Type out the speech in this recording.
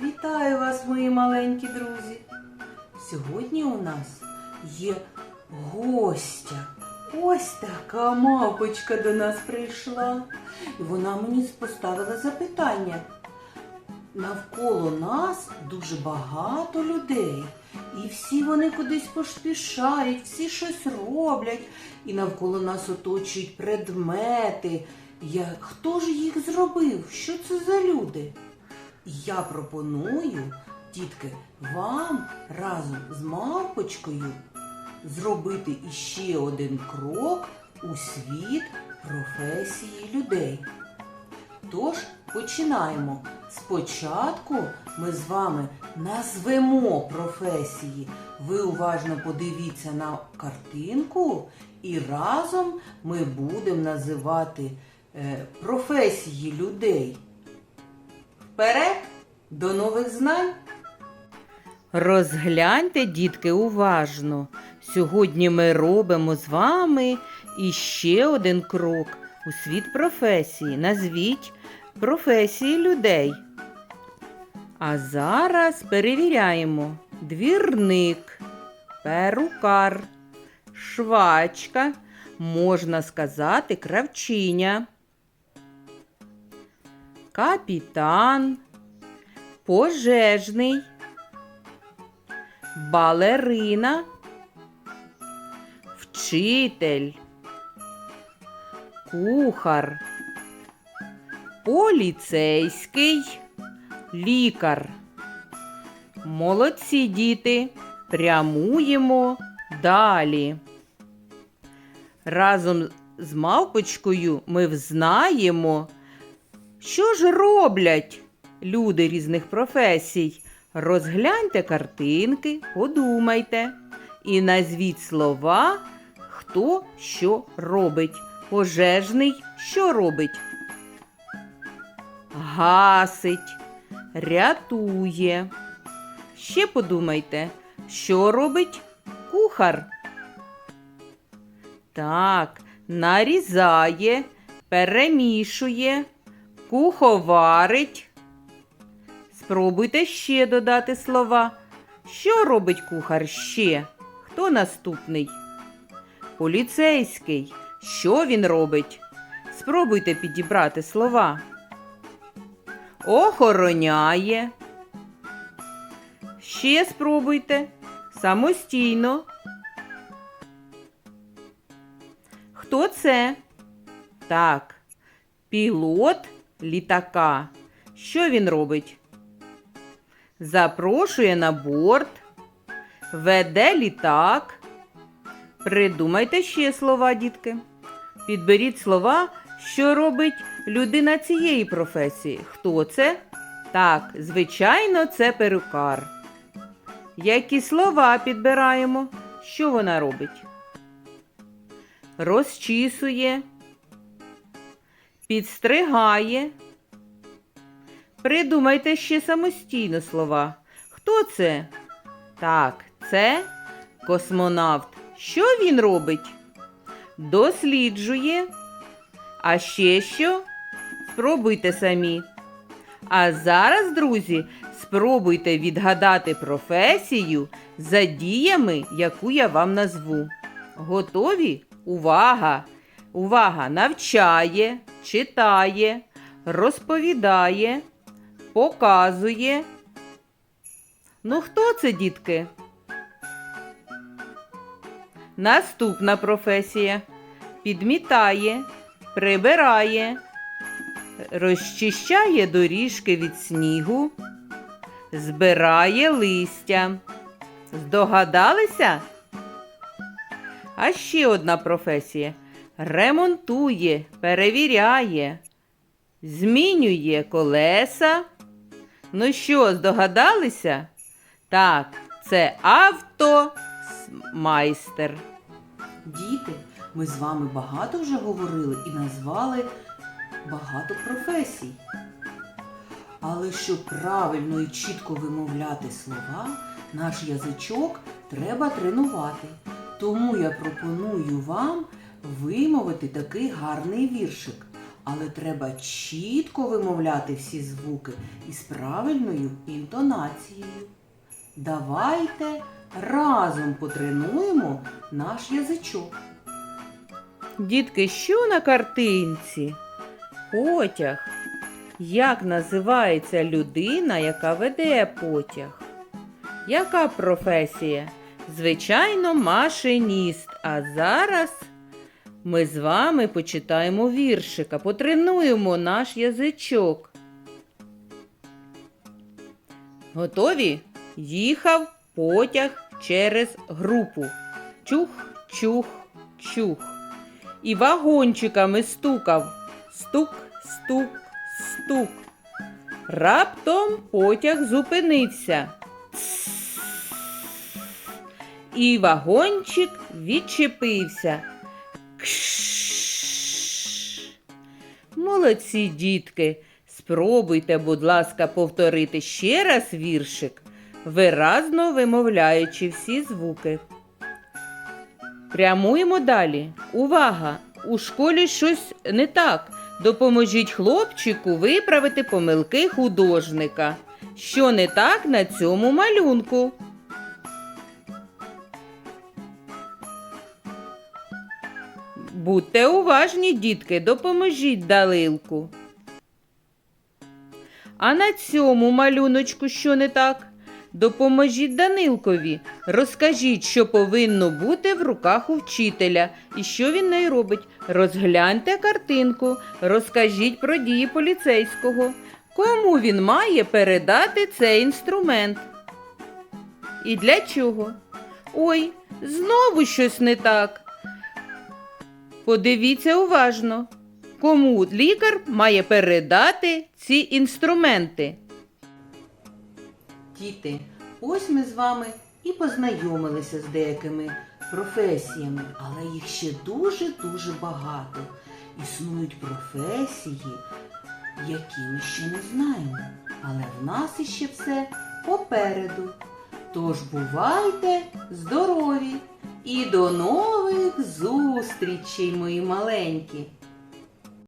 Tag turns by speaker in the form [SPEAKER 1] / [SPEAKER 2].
[SPEAKER 1] Вітаю вас, мої маленькі друзі. Сьогодні у нас є гостя. Ось така мавпочка до нас прийшла. І вона мені поставила запитання. Навколо нас дуже багато людей. І всі вони кудись поспішають, всі щось роблять, і навколо нас оточують предмети. Я... Хто ж їх зробив? Що це за люди? Я пропоную, дітки, вам разом з мавпочкою зробити іще один крок у світ професії людей. Тож починаємо. Спочатку ми з вами назвемо професії. Ви уважно подивіться на картинку, і разом ми будемо називати е, професії людей. Вперед до нових знань! Розгляньте, дітки, уважно. Сьогодні ми робимо з вами іще один крок у світ професії. Назвіть професії людей. А зараз перевіряємо двірник, перукар, швачка, можна сказати, кравчиня, капітан, пожежний, балерина, вчитель, кухар, поліцейський, лікар. Молодці діти, прямуємо далі. Разом з мавпочкою ми взнаємо, що ж роблять люди різних професій. Розгляньте картинки, подумайте і назвіть слова, хто що робить. Пожежний що робить? Гасить, рятує. Ще подумайте, що робить кухар? Так, нарізає, перемішує, куховарить. Спробуйте ще додати слова. Що робить кухар ще? Хто наступний? Поліцейський. Що він робить? Спробуйте підібрати слова. Охороняє. Ще спробуйте. Самостійно. Хто це? Так. Пілот літака. Що він робить? Запрошує на борт, веде літак. Придумайте ще слова, дітки. Підберіть слова, що робить людина цієї професії. Хто це? Так, звичайно, це перукар. Які слова підбираємо? Що вона робить? Розчісує, підстригає. Придумайте ще самостійно слова. Хто це? Так, це космонавт. Що він робить? Досліджує. А ще що? Спробуйте самі. А зараз, друзі, спробуйте відгадати професію за діями, яку я вам назву. Готові? Увага! Увага! Навчає, читає, розповідає, показує. Ну, хто це, дітки? Наступна професія. Підмітає, прибирає, розчищає доріжки від снігу, збирає листя. Здогадалися? А ще одна професія. Ремонтує, перевіряє, змінює колеса. Ну що, здогадалися? Так, це автомайстер. Діти, ми з вами багато вже говорили і назвали багато професій. Але щоб правильно і чітко вимовляти слова, наш язичок треба тренувати. Тому я пропоную вам вимовити такий гарний віршик. але треба чітко вимовляти всі звуки із правильною інтонацією. Давайте разом потренуємо наш язичок.
[SPEAKER 2] Дітки, що на картинці? Потяг. Як називається людина, яка веде потяг? Яка професія? Звичайно, машиніст. А зараз ми з вами почитаємо віршика, потренуємо наш язичок. Готові? Їхав потяг через групу. Чух, чух, чух. І вагончиками стукав. Стук, стук, стук. Раптом потяг зупинився. І вагончик відчепився. Кш. Молодці, дітки. Спробуйте, будь ласка, повторити ще раз віршик, виразно вимовляючи всі звуки. Прямуємо далі. Увага! У школі щось не так. Допоможіть хлопчику виправити помилки художника. Що не так на цьому малюнку? Будьте уважні, дітки, допоможіть Далилку. А на цьому малюночку що не так? Допоможіть Данилкові. Розкажіть, що повинно бути в руках у вчителя і що він нею робить. Розгляньте картинку, розкажіть про дії поліцейського. Кому він має передати цей інструмент? І для чого? Ой, знову щось не так. Подивіться уважно, кому лікар має передати ці інструменти.
[SPEAKER 1] Діти, ось ми з вами і познайомилися з деякими професіями, але їх ще дуже-дуже багато. Існують професії, які ми ще не знаємо, але в нас іще все попереду. Тож бувайте здорові і до нових зустрічей, мої маленькі!